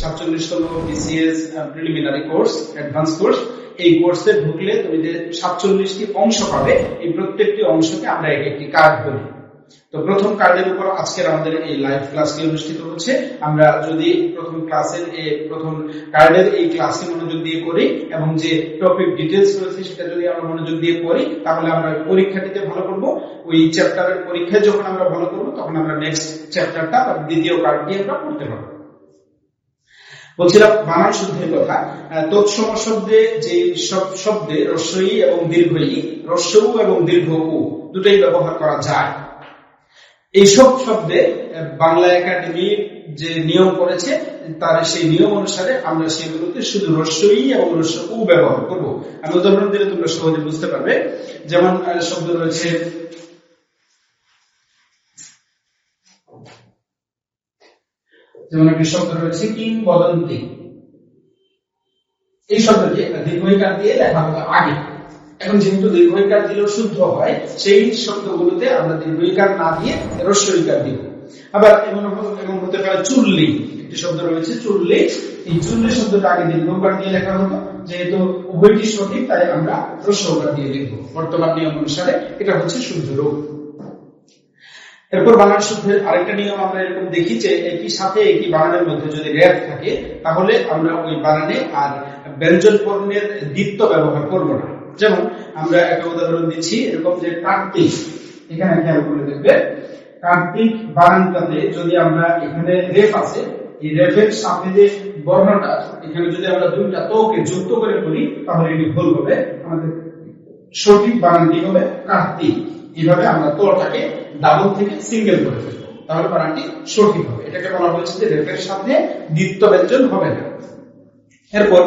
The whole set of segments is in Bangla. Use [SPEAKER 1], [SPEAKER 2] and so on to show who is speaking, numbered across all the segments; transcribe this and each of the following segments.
[SPEAKER 1] সাতচল্লিশতম BCS preliminary course advance course এই কোর্সে ঢুকলে তুমি যে সাতচল্লিশটি অংশ পাবে, এই প্রত্যেকটি অংশকে আমরা এক একটি কার্ড বলি। তো প্রথম কার্ডের উপর আজকের আমাদের এই লাইভ ক্লাসটি অনুষ্ঠিত হচ্ছে। আমরা যদি প্রথম ক্লাসের এই প্রথম কার্ডের এই ক্লাসটি মনোযোগ দিয়ে করি এবং যে টপিক ডিটেলস রয়েছে সেটা যদি আমরা মনোযোগ দিয়ে করি তাহলে আমরা পরীক্ষাটিতে ভালো করব। ওই চ্যাপ্টারের পরীক্ষায় যখন আমরা ভালো করব, তখন আমরা নেক্সট চ্যাপ্টারটা দ্বিতীয় কার্ডটি আমরা পড়তে পারব। বলছিলাম, বানান কথা তৎসম শব্দে যে সব শব্দে রস্বই এবং এবং দীর্ঘ উ দুটোই ব্যবহার করা যায়। এইসব শব্দে বাংলা একাডেমি যে নিয়ম করেছে, তার সেই নিয়ম অনুসারে আমরা সেগুলোতে শুধু রস্যই এবং রস্য উ ব্যবহার করব। আমি উদাহরণ দিলে তোমরা সহজে বুঝতে পারবে। যেমন শব্দ রয়েছে যেমন একটি শব্দ রয়েছে কিংবদন্তি এই শব্দটি দীর্ঘইকার দিয়ে লেখা হতো আগে। এখন যেহেতু দীর্ঘইকার দিলেও শুদ্ধ হয়, সেই শব্দগুলোতে আমরা দীর্ঘইকার না দিয়ে রস্বইকার দিব। আবার এমন এমন হতে পারে চুল্লি। একটি শব্দ রয়েছে চুল্লি। এই চুল্লি শব্দটা আগে দীর্ঘকার দিয়ে লেখা হতো, যেহেতু উভয়টি সঠিক, তাই আমরা রস্বকার দিয়ে লিখব। বর্তমান নিয়ম অনুসারে এটা হচ্ছে শুদ্ধ রূপ। এরপর বানান শুদ্ধের আরেকটা নিয়ম আমরা এরকম দেখি যে একই সাথে একই বানানের মধ্যে যদি র্যাপ থাকে, তাহলে আমরা ওই বানানে আর ব্যঞ্জন বর্ণের দ্বিত্ব ব্যবহার করব না। যেমন আমরা একটা উদাহরণ দিচ্ছি, এরকম যে কার্তিক এখানে খেয়াল করে দেখবে কার্তিক বানানটাতে যদি আমরা এখানে রেফ আছে, এই রেফের সাথে যে বর্ণটা এখানে যদি আমরা দুইটা তোকে যুক্ত করে করি তাহলে এটি ভুল হবে। আমাদের সঠিক বানানটি হবে কার্তিক এইভাবে আমরা তোটাকে ডাবল থেকে সিঙ্গেল করে ফেলব। তাহলে বানানটি সঠিক হবে। এটাকে বলা হয়েছে যে রেফের সাথে দ্বিত্ব ব্যঞ্জন হবে না। এরপর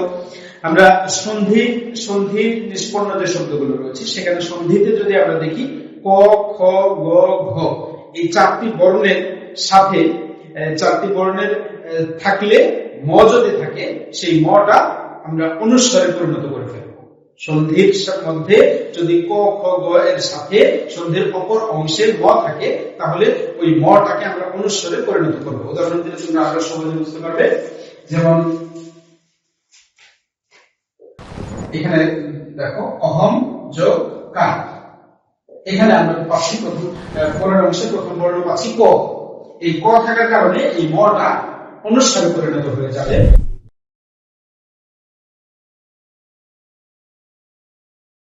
[SPEAKER 1] আমরা সন্ধি সন্ধি নিষ্পন্ন যে শব্দগুলো রয়েছে, সেখানে সন্ধিতে যদি আমরা দেখি ক, খ, গ, ঘ, এই চারটি বর্ণের সাথে চারটি বর্ণের থাকলে ম যদি থাকে, সেই মটা আমরা অনুস্বরে পরিণত করে ফেলব। সন্ধির মধ্যে যদি ক, খ, গ এর সাথে সন্ধির অপর অংশের ম থাকে, তাহলে ওই মটাকে আমরা অনুস্বরে পরিণত করব। উদাহরণ দিলে তোমরা আরও সহজে বুঝতে পারবে। যেমন, এখানে দেখো, অহম যোগ কা এখানে আমরা পাচ্ছি প্রথম পরের অংশে প্রথম বর্ণ পাচ্ছি ক। এই ক থাকার কারণে এই মটা অনুস্বারে পরিণত হয়ে যাবে।